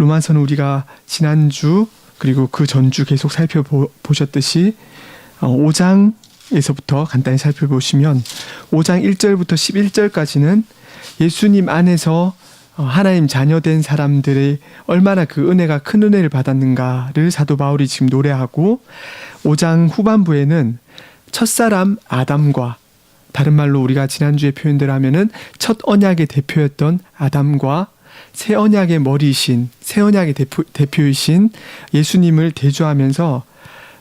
로마서는 우리가 지난주 그리고 그 전주 계속 살펴보셨듯이 어, 5장에서부터 간단히 살펴보시면 5장 1절부터 11절까지는 예수님 안에서 어, 하나님 자녀된 사람들이 얼마나 그 은혜가 큰 은혜를 받았는가를 사도 바울이 지금 노래하고 5장 후반부에는 첫사람 아담과 다른 말로 우리가 지난주에 표현대로 하면은 첫 언약의 대표였던 아담과 새 언약의 머리이신 새 언약의 대표, 대표이신 예수님을 대조하면서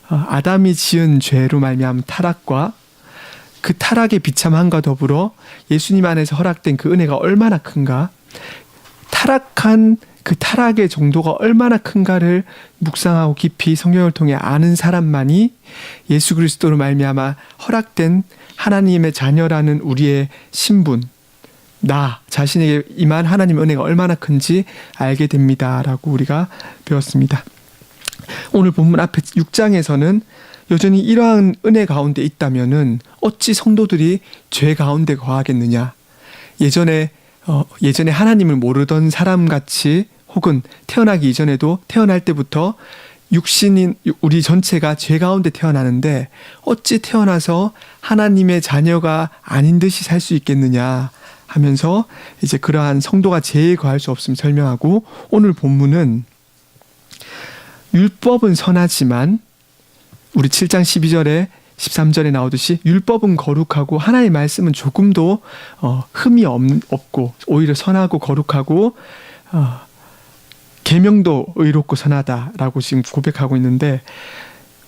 어, 아담이 지은 죄로 말미암은 타락과 그 타락의 비참함과 더불어 예수님 안에서 허락된 그 은혜가 얼마나 큰가 타락한 그 타락의 정도가 얼마나 큰가를 묵상하고 깊이 성경을 통해 아는 사람만이 예수 그리스도로 말미암아 허락된 하나님의 자녀라는 우리의 신분 나 자신에게 임한 하나님의 은혜가 얼마나 큰지 알게 됩니다라고 우리가 배웠습니다. 오늘 본문 앞에 6장에서는 여전히 이러한 은혜 가운데 있다면은 어찌 성도들이 죄 가운데 거하겠느냐? 예전에 어, 예전에 하나님을 모르던 사람 같이 혹은 태어나기 이전에도 태어날 때부터 육신인 우리 전체가 죄 가운데 태어나는데 어찌 태어나서 하나님의 자녀가 아닌 듯이 살 수 있겠느냐 하면서 이제 그러한 성도가 죄에 거할 수 없음 설명하고 오늘 본문은 율법은 선하지만 우리 7장 12절에 13절에 나오듯이 율법은 거룩하고 하나님의 말씀은 조금도 어, 흠이 없, 없고 오히려 선하고 거룩하고 어, 계명도 의롭고 선하다라고 지금 고백하고 있는데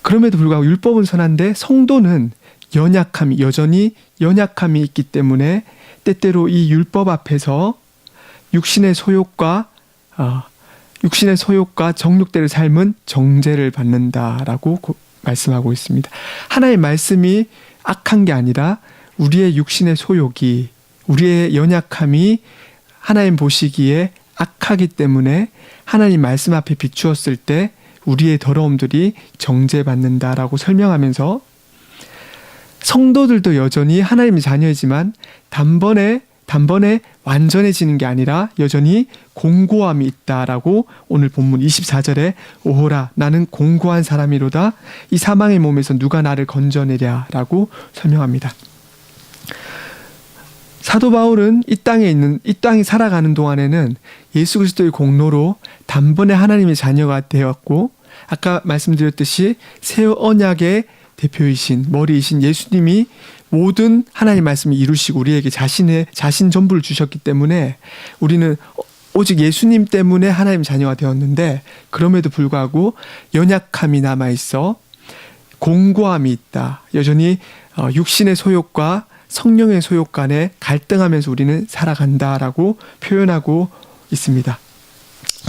그럼에도 불구하고 율법은 선한데 성도는 연약함이 여전히 연약함이 있기 때문에 때때로 이 율법 앞에서 육신의 소욕과 어, 육신의 소욕과 정욕대를 삶은 정죄를 받는다라고 고, 말씀하고 있습니다. 하나의 말씀이 악한 게 아니라 우리의 육신의 소욕이 우리의 연약함이 하나님 보시기에 악하기 때문에 하나님 말씀 앞에 비추었을 때 우리의 더러움들이 정죄받는다라고 설명하면서 성도들도 여전히 하나님의 자녀이지만 단번에 단번에 완전해지는 게 아니라 여전히 공고함이 있다라고 오늘 본문 24절에 오호라 나는 공고한 사람이로다 이 사망의 몸에서 누가 나를 건져내랴라고 설명합니다. 사도 바울은 이 땅에 있는 이 땅에 살아가는 동안에는 예수 그리스도의 공로로 단번에 하나님의 자녀가 되었고 아까 말씀드렸듯이 새 언약의 대표이신 머리이신 예수님이 모든 하나님 말씀을 이루시고 우리에게 자신의 자신 전부를 주셨기 때문에 우리는 오직 예수님 때문에 하나님 자녀가 되었는데 그럼에도 불구하고 연약함이 남아 있어 공고함이 있다. 여전히 어, 육신의 소욕과 성령의 소욕 간에 갈등하면서 우리는 살아간다라고 표현하고 있습니다.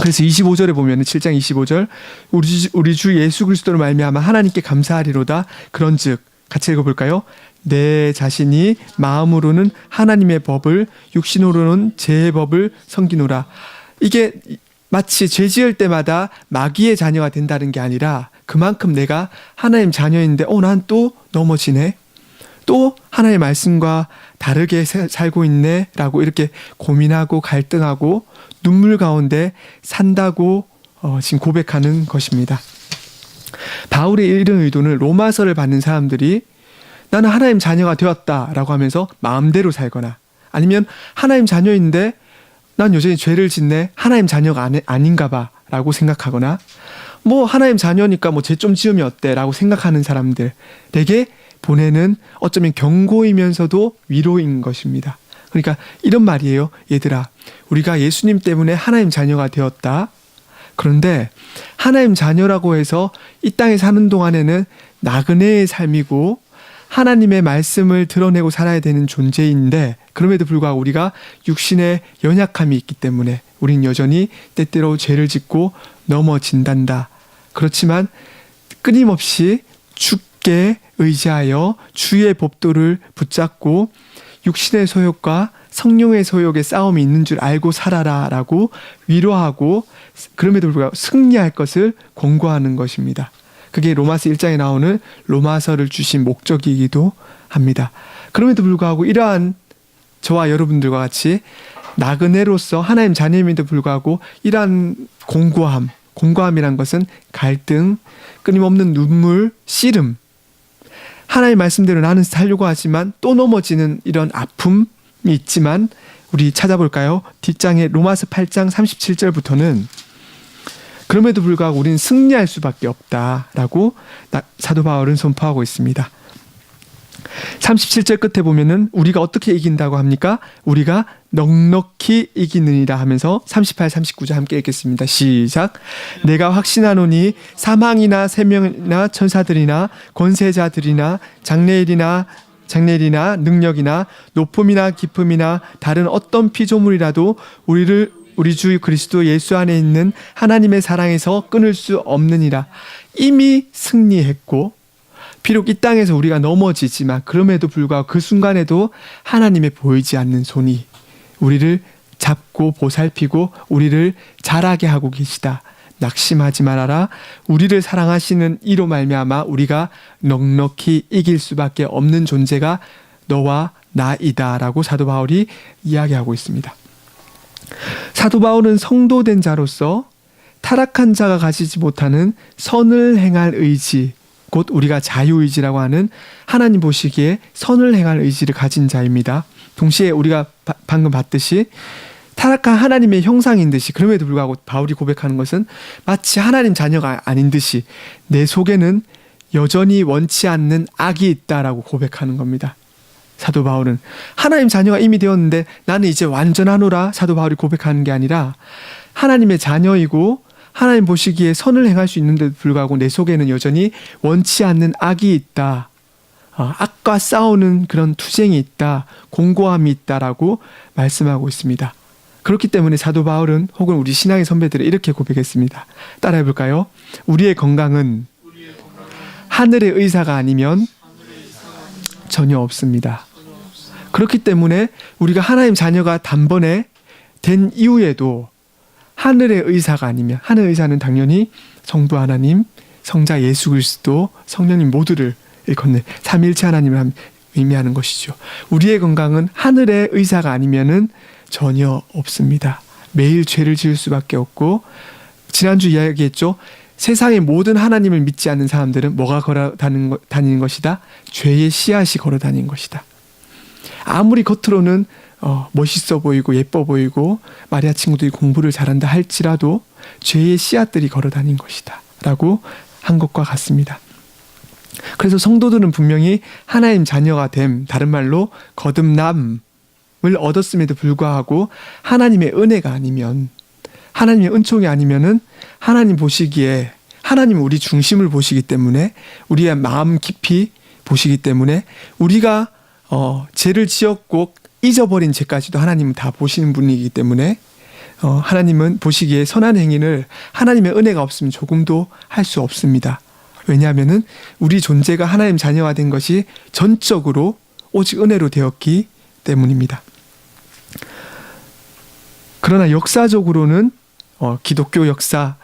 그래서 25절에 보면 7장 25절 우리 주, 우리 주 예수 그리스도로 말미암아 하나님께 감사하리로다 그런즉 같이 읽어 볼까요? 내 자신이 마음으로는 하나님의 법을 육신으로는 제 법을 섬기노라. 이게 마치 죄 지을 때마다 마귀의 자녀가 된다는 게 아니라 그만큼 내가 하나님 자녀인데 어 난 또 넘어지네. 또 하나님의 말씀과 다르게 살고 있네라고 이렇게 고민하고 갈등하고 눈물 가운데 산다고 어, 지금 고백하는 것입니다. 바울의 이런 의도는 로마서를 받는 사람들이 나는 하나님 자녀가 되었다라고 하면서 마음대로 살거나 아니면 하나님 자녀인데 난 여전히 죄를 짓네 하나님 자녀가 아닌가 봐라고 생각하거나 뭐 하나님 자녀니까 뭐 죄 좀 지으면 어때라고 생각하는 사람들에게 보내는 어쩌면 경고이면서도 위로인 것입니다. 그러니까 이런 말이에요. 얘들아, 우리가 예수님 때문에 하나님 자녀가 되었다. 그런데 하나님 자녀라고 해서 이 땅에 사는 동안에는 나그네의 삶이고 하나님의 말씀을 드러내고 살아야 되는 존재인데 그럼에도 불구하고 우리가 육신의 연약함이 있기 때문에 우린 여전히 때때로 죄를 짓고 넘어진단다. 그렇지만 끊임없이 죽게 의지하여 주의 법도를 붙잡고 육신의 소욕과 성령의 소욕의 싸움이 있는 줄 알고 살아라 라고 위로하고 그럼에도 불구하고 승리할 것을 권고하는 것입니다. 그게 로마서 1장에 나오는 로마서를 주신 목적이기도 합니다. 그럼에도 불구하고 이러한 저와 여러분들과 같이 나그네로서 하나님 자녀임에도 불구하고 이러한 공고함, 공고함이란 것은 갈등, 끊임없는 눈물, 씨름, 하나님 말씀대로 나는 살려고 하지만 또 넘어지는 이런 아픔이 있지만 우리 찾아볼까요? 뒷장에 로마서 8장 37절부터는 그럼에도 불구하고 우리는 승리할 수밖에 없다라고 나- 사도 바울은 선포하고 있습니다. 37절 끝에 보면은 우리가 어떻게 이긴다고 합니까? 우리가 넉넉히 이기느니라 하면서 38, 39절 함께 읽겠습니다. 시작. 내가 확신하노니 사망이나 생명이나 천사들이나 권세자들이나 장래일이나 장래일이나 능력이나 높음이나 깊음이나 다른 어떤 피조물이라도 우리를 우리 주 그리스도 예수 안에 있는 하나님의 사랑에서 끊을 수 없느니라. 이미 승리했고 비록 이 땅에서 우리가 넘어지지만 그럼에도 불구하고 그 순간에도 하나님의 보이지 않는 손이 우리를 잡고 보살피고 우리를 자라게 하고 계시다. 낙심하지 말아라. 우리를 사랑하시는 이로 말미암아 우리가 넉넉히 이길 수밖에 없는 존재가 너와 나이다라고 사도 바울이 이야기하고 있습니다. 사도 바울은 성도된 자로서 타락한 자가 가지지 못하는 선을 행할 의지, 곧 우리가 자유의지라고 하는 하나님 보시기에 선을 행할 의지를 가진 자입니다. 동시에 우리가 바- 방금 봤듯이 타락한 하나님의 형상인 듯이 그럼에도 불구하고 바울이 고백하는 것은 마치 하나님 자녀가 아닌 듯이 내 속에는 여전히 원치 않는 악이 있다라고 고백하는 겁니다. 사도 바울은 하나님 자녀가 이미 되었는데 나는 이제 완전하노라 사도 바울이 고백하는 게 아니라 하나님의 자녀이고 하나님 보시기에 선을 행할 수 있는데도 불구하고 내 속에는 여전히 원치 않는 악이 있다. 어, 악과 싸우는 그런 투쟁이 있다. 공고함이 있다라고 말씀하고 있습니다. 그렇기 때문에 사도 바울은 혹은 우리 신앙의 선배들이 이렇게 고백했습니다. 따라해 볼까요? 우리의 건강은 하늘의 의사가 아니면 전혀 없습니다. 그렇기 때문에 우리가 하나님 자녀가 단번에 된 이후에도 하늘의 의사가 아니면 하늘 의사는 당연히 성부 하나님, 성자 예수 그리스도, 성령님 모두를 일컫는 삼일체 하나님을 함- 의미하는 것이죠. 우리의 건강은 하늘의 의사가 아니면은 전혀 없습니다. 매일 죄를 지을 수밖에 없고 지난주 이야기했죠. 세상의 모든 하나님을 믿지 않는 사람들은 뭐가 걸어 다니는, 것이다? 죄의 씨앗이 걸어 다니는 것이다. 아무리 겉으로는 어, 멋있어 보이고 예뻐 보이고 마리아 친구들이 공부를 잘한다 할지라도 죄의 씨앗들이 걸어 다닌 것이다. 라고 한 것과 같습니다. 그래서 성도들은 분명히 하나님 자녀가 됨, 다른 말로 거듭남을 얻었음에도 불구하고 하나님의 은혜가 아니면 하나님의 은총이 아니면은 하나님 보시기에 하나님 우리 중심을 보시기 때문에 우리의 마음 깊이 보시기 때문에 우리가 어, 죄를 지었고 잊어버린 죄까지도 하나님은 다 보시는 분이기 때문에 어, 하나님은 보시기에 선한 행위를 하나님의 은혜가 없으면 조금도 할 수 없습니다. 왜냐하면은 우리 존재가 하나님 자녀가 된 것이 전적으로 오직 은혜로 되었기 때문입니다. 그러나 역사적으로는 어, 기독교 역사를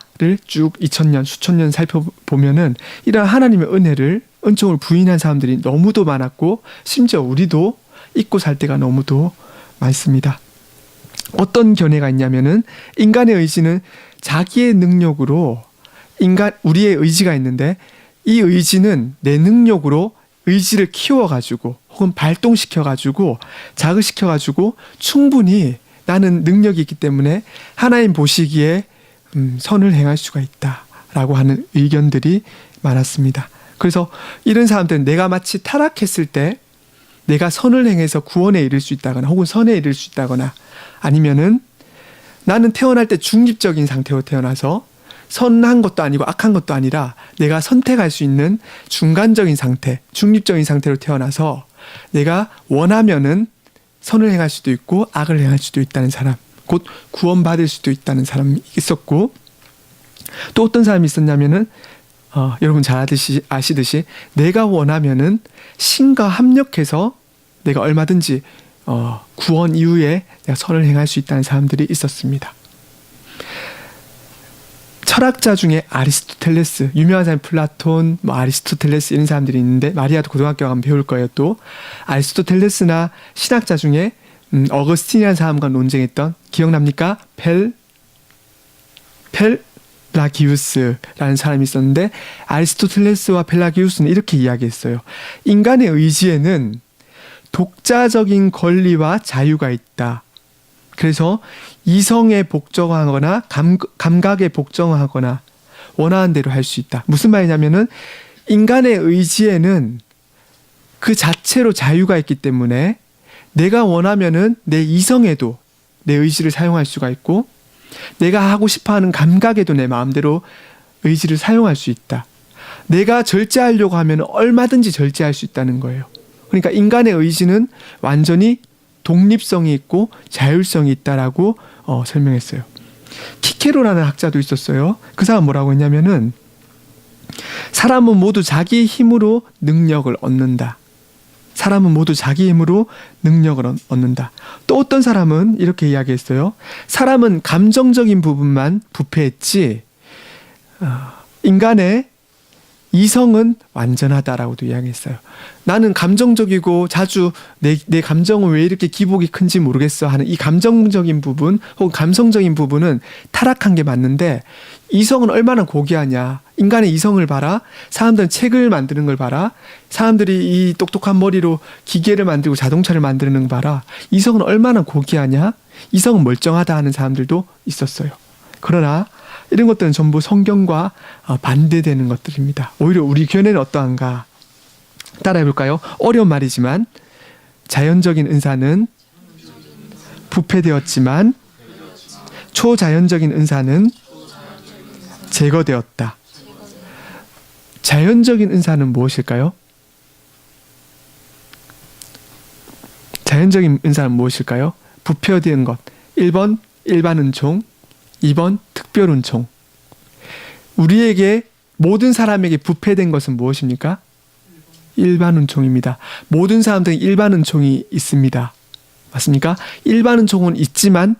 쭉 2000년, 수천 년 살펴보면은 이러한 하나님의 은혜를 은총을 부인한 사람들이 너무도 많았고 심지어 우리도 잊고 살 때가 너무도 많습니다. 어떤 견해가 있냐면은 인간의 의지는 자기의 능력으로 인간 우리의 의지가 있는데 이 의지는 내 능력으로 의지를 키워 가지고 혹은 발동시켜 가지고 자극시켜 가지고 충분히 나는 능력이 있기 때문에 하나님 보시기에 음, 선을 행할 수가 있다라고 하는 의견들이 많았습니다. 그래서 이런 사람들은 내가 마치 타락했을 때 내가 선을 행해서 구원에 이를 수 있다거나 혹은 선에 이를 수 있다거나 아니면은 나는 태어날 때 중립적인 상태로 태어나서 선한 것도 아니고 악한 것도 아니라 내가 선택할 수 있는 중간적인 상태, 중립적인 상태로 태어나서 내가 원하면은 선을 행할 수도 있고 악을 행할 수도 있다는 사람, 곧 구원받을 수도 있다는 사람이 있었고 또 어떤 사람이 있었냐면은 어, 여러분 잘 아듯이, 아시듯이 내가 원하면은 신과 합력해서 내가 얼마든지 어, 구원 이후에 내가 선을 행할 수 있다는 사람들이 있었습니다. 철학자 중에 아리스토텔레스, 유명한 사람 플라톤, 뭐 아리스토텔레스 이런 사람들이 있는데 마리아도 고등학교 가면 배울 거예요. 또 아리스토텔레스나 신학자 중에 음, 어거스틴이라는 사람과 논쟁했던 기억납니까? 펠 펠라기우스라는 사람이 있었는데 아리스토텔레스와 펠라기우스는 이렇게 이야기했어요. 인간의 의지에는 독자적인 권리와 자유가 있다. 그래서 이성에 복종하거나 감, 감각에 복종하거나 원하는 대로 할 수 있다. 무슨 말이냐면은 인간의 의지에는 그 자체로 자유가 있기 때문에 내가 원하면은 내 이성에도 내 의지를 사용할 수가 있고 내가 하고 싶어 하는 감각에도 내 마음대로 의지를 사용할 수 있다. 내가 절제하려고 하면 얼마든지 절제할 수 있다는 거예요. 그러니까 인간의 의지는 완전히 독립성이 있고 자율성이 있다라고 어, 설명했어요. 키케로라는 학자도 있었어요. 그 사람 뭐라고 했냐면은 사람은 모두 자기 힘으로 능력을 얻는다. 사람은 모두 자기 힘으로 능력을 얻- 얻는다. 또 어떤 사람은 이렇게 이야기했어요. 사람은 감정적인 부분만 부패했지, 어, 인간의 이성은 완전하다라고도 이야기했어요. 나는 감정적이고 자주 내, 내 감정은 왜 이렇게 기복이 큰지 모르겠어 하는 이 감정적인 부분 혹은 감성적인 부분은 타락한 게 맞는데 이성은 얼마나 고귀하냐. 인간의 이성을 봐라. 사람들은 책을 만드는 걸 봐라. 사람들이 이 똑똑한 머리로 기계를 만들고 자동차를 만드는 걸 봐라. 이성은 얼마나 고귀하냐. 이성은 멀쩡하다 하는 사람들도 있었어요. 그러나 이런 것들은 전부 성경과 어, 반대되는 것들입니다. 오히려 우리 견해는 어떠한가? 따라해 볼까요? 어려운 말이지만 자연적인 은사는 부패되었지만 초자연적인 은사는 제거되었다. 자연적인 은사는 무엇일까요? 자연적인 은사는 무엇일까요? 부패된 것. 1번 일반 은총, 2번 특별 은총. 우리에게 모든 사람에게 부패된 것은 무엇입니까? 일반 은총입니다. 모든 사람들은 일반 은총이 있습니다. 맞습니까? 일반 은총은 있지만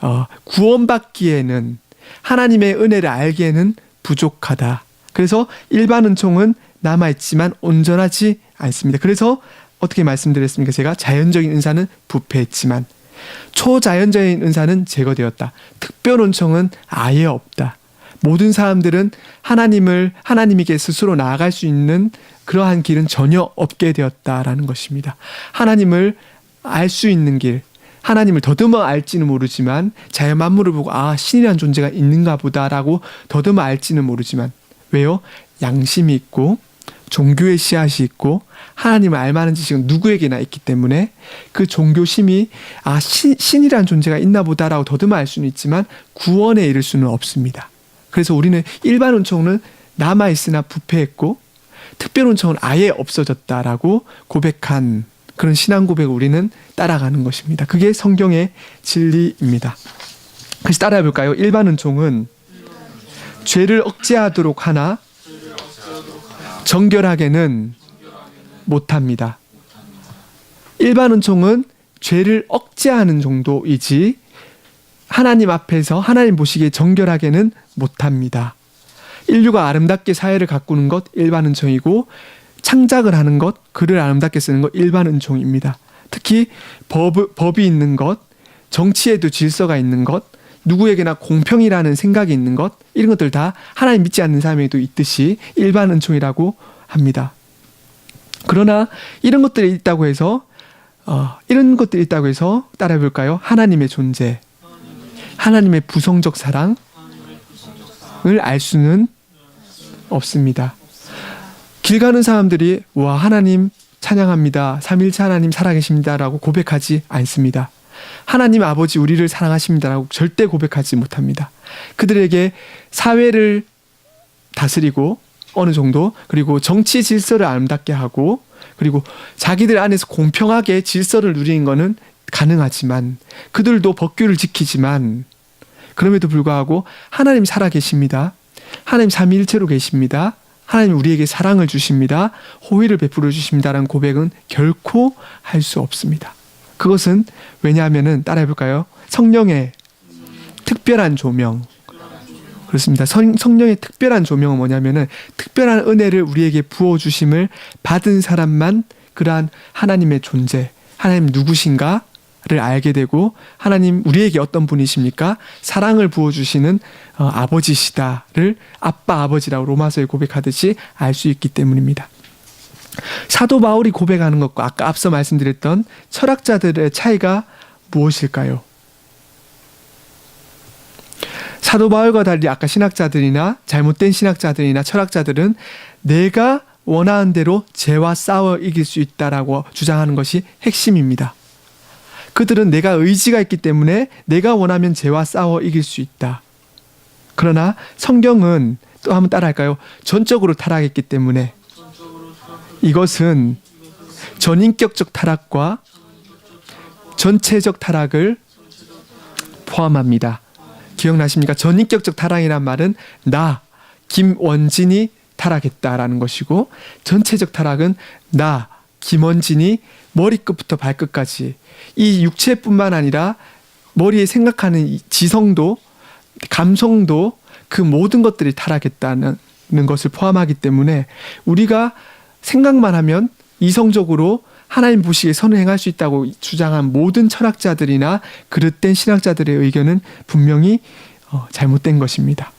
어, 구원받기에는 하나님의 은혜를 알기에는 부족하다. 그래서 일반 은총은 남아 있지만 온전하지 않습니다. 그래서 어떻게 말씀드렸습니까? 제가 자연적인 은사는 부패했지만 초자연적인 은사는 제거되었다. 특별 은총은 아예 없다. 모든 사람들은 하나님을 하나님에게 스스로 나아갈 수 있는 그러한 길은 전혀 없게 되었다라는 것입니다. 하나님을 알 수 있는 길, 하나님을 더듬어 알지는 모르지만 자연 만물을 보고 아 신이란 존재가 있는가 보다라고 더듬어 알지는 모르지만 왜요? 양심이 있고 종교의 씨앗이 있고 하나님을 알만한 지식은 누구에게나 있기 때문에 그 종교심이 아 신, 신이란 존재가 있나 보다라고 더듬어 알 수는 있지만 구원에 이를 수는 없습니다. 그래서 우리는 일반 은총은 남아 있으나 부패했고 특별 은총은 아예 없어졌다라고 고백한 그런 신앙 고백을 우리는 따라가는 것입니다. 그게 성경의 진리입니다. 그래서 따라해 볼까요? 일반 은총은 죄를 억제하도록 하나 정결하게는 못합니다. 일반 은총은 죄를 억제하는 정도이지 하나님 앞에서 하나님 보시기에 정결하게는 못합니다. 인류가 아름답게 사회를 가꾸는 것 일반 은총이고 창작을 하는 것, 글을 아름답게 쓰는 것 일반 은총입니다. 특히 법, 법이 있는 것, 정치에도 질서가 있는 것, 누구에게나 공평이라는 생각이 있는 것, 이런 것들 다 하나님 믿지 않는 사람에게도 있듯이 일반 은총이라고 합니다. 그러나 이런 것들이 있다고 해서 어, 이런 것들이 있다고 해서 따라해 볼까요? 하나님의 존재, 하나님의 부성적 사랑을 알 수는 없습니다. 길 가는 사람들이 와 하나님 찬양합니다. 삼일체 하나님 살아계십니다라고 고백하지 않습니다. 하나님 아버지 우리를 사랑하십니다라고 절대 고백하지 못합니다. 그들에게 사회를 다스리고 어느 정도 그리고 정치 질서를 아름답게 하고 그리고 자기들 안에서 공평하게 질서를 누리는 것은 가능하지만 그들도 법규를 지키지만 그럼에도 불구하고 하나님 살아 계십니다. 하나님 삼위일체로 계십니다. 하나님 우리에게 사랑을 주십니다. 호의를 베풀어 주십니다라는 고백은 결코 할 수 없습니다. 그것은 왜냐하면은 따라해 볼까요? 성령의 특별한 조명. 그렇습니다. 성, 성령의 특별한 조명은 뭐냐면은 특별한 은혜를 우리에게 부어 주심을 받은 사람만 그러한 하나님의 존재, 하나님 누구신가 를 알게 되고 하나님 우리에게 어떤 분이십니까? 사랑을 부어 주시는 어, 아버지시다를 아빠 아버지라고 로마서에 고백하듯이 알 수 있기 때문입니다. 사도 바울이 고백하는 것과 아까 앞서 말씀드렸던 철학자들의 차이가 무엇일까요? 사도 바울과 달리 아까 신학자들이나 잘못된 신학자들이나 철학자들은 내가 원하는 대로 죄와 싸워 이길 수 있다라고 주장하는 것이 핵심입니다. 그들은 내가 의지가 있기 때문에 내가 원하면 죄와 싸워 이길 수 있다. 그러나 성경은 또 한번 따라할까요? 전적으로 타락했기 때문에 이것은 전인격적 타락과 전체적 타락을 포함합니다. 기억나십니까? 전인격적 타락이란 말은 나 김원진이 타락했다라는 것이고 전체적 타락은 나 김원진이 머리끝부터 발끝까지 이 육체뿐만 아니라 머리에 생각하는 이 지성도 감성도 그 모든 것들이 타락했다는 것을 포함하기 때문에 우리가 생각만 하면 이성적으로 하나님 보시기에 선을 행할 수 있다고 주장한 모든 철학자들이나 그릇된 신학자들의 의견은 분명히 어, 잘못된 것입니다.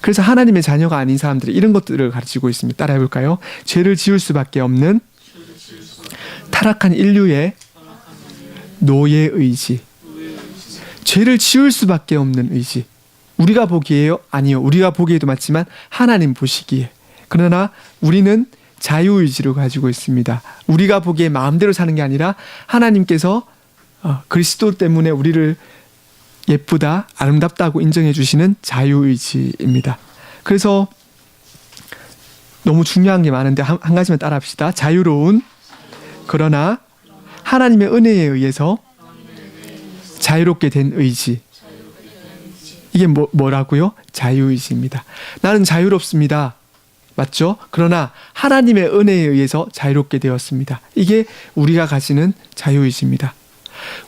그래서 하나님의 자녀가 아닌 사람들이 이런 것들을 가르치고 있습니다. 따라해 볼까요? 죄를 지을 수밖에 없는 타락한 인류의 노예 의지. 죄를 지을 수밖에 없는 의지. 우리가 보기에요? 아니요. 우리가 보기에도 맞지만 하나님 보시기에. 그러나 우리는 자유의지를 가지고 있습니다. 우리가 보기에 마음대로 사는 게 아니라 하나님께서 어, 그리스도 때문에 우리를 예쁘다, 아름답다고 인정해 주시는 자유의지입니다. 그래서 너무 중요한 게 많은데 한, 한 가지만 따라합시다. 자유로운 그러나 하나님의 은혜에 의해서 자유롭게 된 의지. 이게 뭐, 뭐라고요? 자유의지입니다. 나는 자유롭습니다. 맞죠? 그러나 하나님의 은혜에 의해서 자유롭게 되었습니다. 이게 우리가 가지는 자유의지입니다.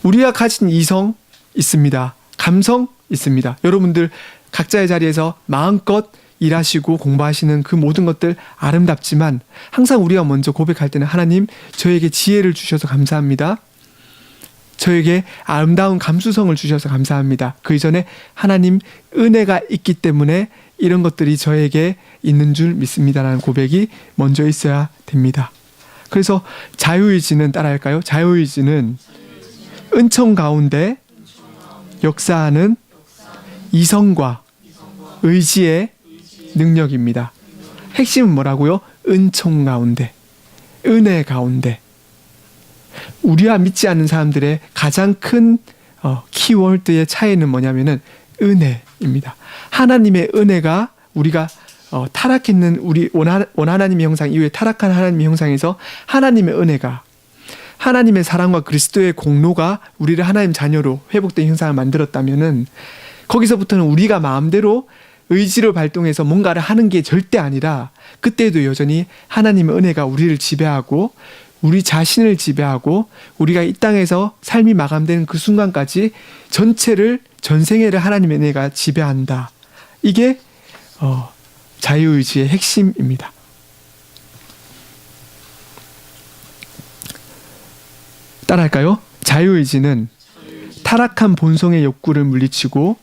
우리가 가진 이성 있습니다. 감성 있습니다. 여러분들 각자의 자리에서 마음껏 일하시고 공부하시는 그 모든 것들 아름답지만 항상 우리가 먼저 고백할 때는 하나님 저에게 지혜를 주셔서 감사합니다. 저에게 아름다운 감수성을 주셔서 감사합니다. 그 이전에 하나님 은혜가 있기 때문에 이런 것들이 저에게 있는 줄 믿습니다라는 고백이 먼저 있어야 됩니다. 그래서 자유의지는 따라할까요? 자유의지는 은총 가운데 역사하는 이성과 의지의 능력입니다. 핵심은 뭐라고요? 은총 가운데, 은혜 가운데. 우리와 믿지 않는 사람들의 가장 큰 어, 키워드의 차이는 뭐냐면은 은혜입니다. 하나님의 은혜가 우리가 어, 타락했는 우리 원하, 원하나님의 형상 이후에 타락한 하나님의 형상에서 하나님의 은혜가 하나님의 사랑과 그리스도의 공로가 우리를 하나님 자녀로 회복된 형상을 만들었다면은 거기서부터는 우리가 마음대로 의지를 발동해서 뭔가를 하는 게 절대 아니라 그때도 여전히 하나님의 은혜가 우리를 지배하고 우리 자신을 지배하고 우리가 이 땅에서 삶이 마감되는 그 순간까지 전체를 전생애를 하나님의 은혜가 지배한다. 이게 어, 자유의지의 핵심입니다. 따라할까요? 자유의지는 타락한 본성의 욕구를 물리치고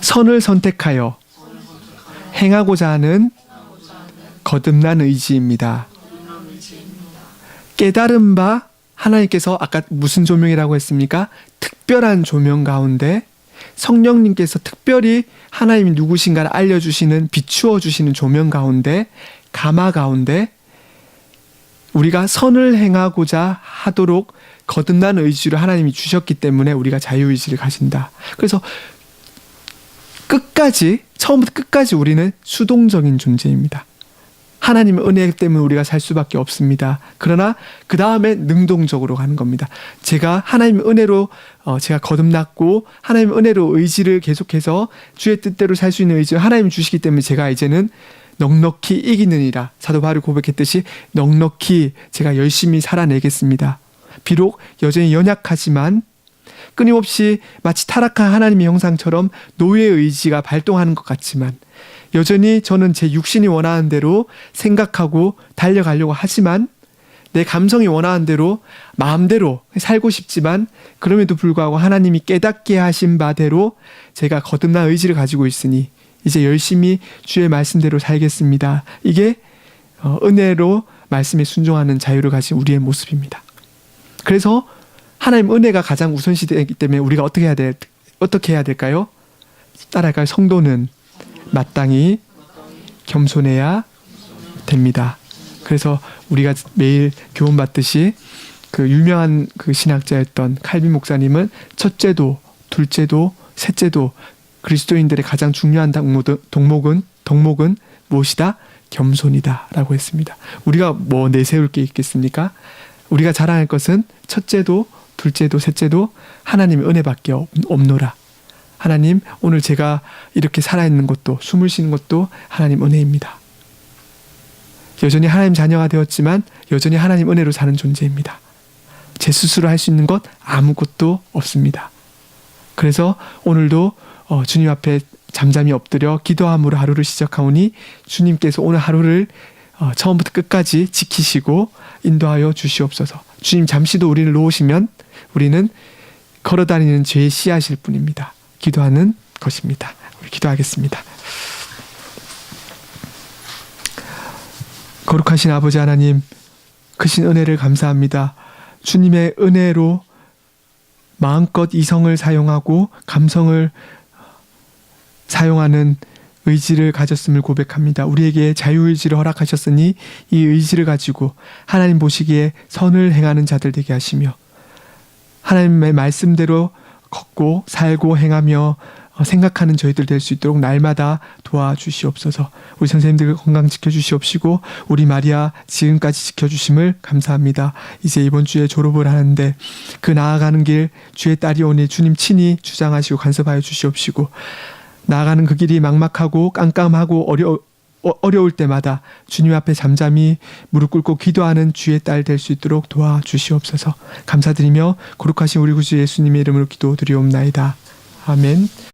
선을 선택하여 행하고자 하는 거듭난 의지입니다. 깨달은 바 하나님께서 아까 무슨 조명이라고 했습니까? 특별한 조명 가운데 성령님께서 특별히 하나님이 누구신가를 알려주시는 비추어 주시는 조명 가운데 가마 가운데 우리가 선을 행하고자 하도록 거듭난 의지를 하나님이 주셨기 때문에 우리가 자유의지를 가진다. 그래서 끝까지 처음부터 끝까지 우리는 수동적인 존재입니다. 하나님의 은혜 때문에 우리가 살 수밖에 없습니다. 그러나 그 다음에 능동적으로 가는 겁니다. 제가 하나님의 은혜로 어, 제가 거듭났고 하나님의 은혜로 의지를 계속해서 주의 뜻대로 살 수 있는 의지를 하나님 주시기 때문에 제가 이제는 넉넉히 이기느니라 사도 바울이 고백했듯이 넉넉히 제가 열심히 살아내겠습니다. 비록 여전히 연약하지만 끊임없이 마치 타락한 하나님의 형상처럼 노예의 의지가 발동하는 것 같지만 여전히 저는 제 육신이 원하는 대로 생각하고 달려가려고 하지만 내 감성이 원하는 대로 마음대로 살고 싶지만 그럼에도 불구하고 하나님이 깨닫게 하신 바대로 제가 거듭난 의지를 가지고 있으니 이제 열심히 주의 말씀대로 살겠습니다. 이게 어, 은혜로 말씀에 순종하는 자유를 가진 우리의 모습입니다. 그래서 하나님 은혜가 가장 우선시되기 때문에 우리가 어떻게 해야 될 어떻게 해야 될까요? 따라갈까요? 성도는 마땅히 겸손해야 됩니다. 그래서 우리가 매일 교훈 받듯이 그 유명한 그 신학자였던 칼빈 목사님은 첫째도 둘째도 셋째도 그리스도인들의 가장 중요한 덕목은 덕목은 무엇이다? 겸손이다라고 했습니다. 우리가 뭐 내세울 게 있겠습니까? 우리가 자랑할 것은 첫째도 둘째도 셋째도 하나님의 은혜밖에 없- 없노라. 하나님 오늘 제가 이렇게 살아있는 것도 숨을 쉬는 것도 하나님 은혜입니다. 여전히 하나님 자녀가 되었지만 여전히 하나님 은혜로 사는 존재입니다. 제 스스로 할 수 있는 것 아무것도 없습니다. 그래서 오늘도 어, 주님 앞에 잠잠히 엎드려 기도함으로 하루를 시작하오니 주님께서 오늘 하루를 어, 처음부터 끝까지 지키시고 인도하여 주시옵소서. 주님 잠시도 우리를 놓으시면 우리는 걸어다니는 죄의 씨앗일 뿐입니다. 기도하는 것입니다. 우리 기도하겠습니다. 거룩하신 아버지 하나님, 크신 은혜를 감사합니다. 주님의 은혜로 마음껏 이성을 사용하고 감성을 사용하는 의지를 가졌음을 고백합니다. 우리에게 자유의지를 허락하셨으니 이 의지를 가지고 하나님 보시기에 선을 행하는 자들 되게 하시며 하나님의 말씀대로 걷고 살고 행하며 어, 생각하는 저희들 될 수 있도록 날마다 도와주시옵소서. 우리 선생님들 건강 지켜주시옵시고 우리 마리아 지금까지 지켜주심을 감사합니다. 이제 이번 주에 졸업을 하는데 그 나아가는 길 주의 딸이 오니 주님 친히 주장하시고 간섭하여 주시옵시고 나아가는 그 길이 막막하고 깜깜하고 어려 어- 어려울 때마다 주님 앞에 잠잠히 무릎 꿇고 기도하는 주의 딸 될 수 있도록 도와주시옵소서. 감사드리며 거룩하신 우리 구주 예수님의 이름으로 기도드리옵나이다. 아멘.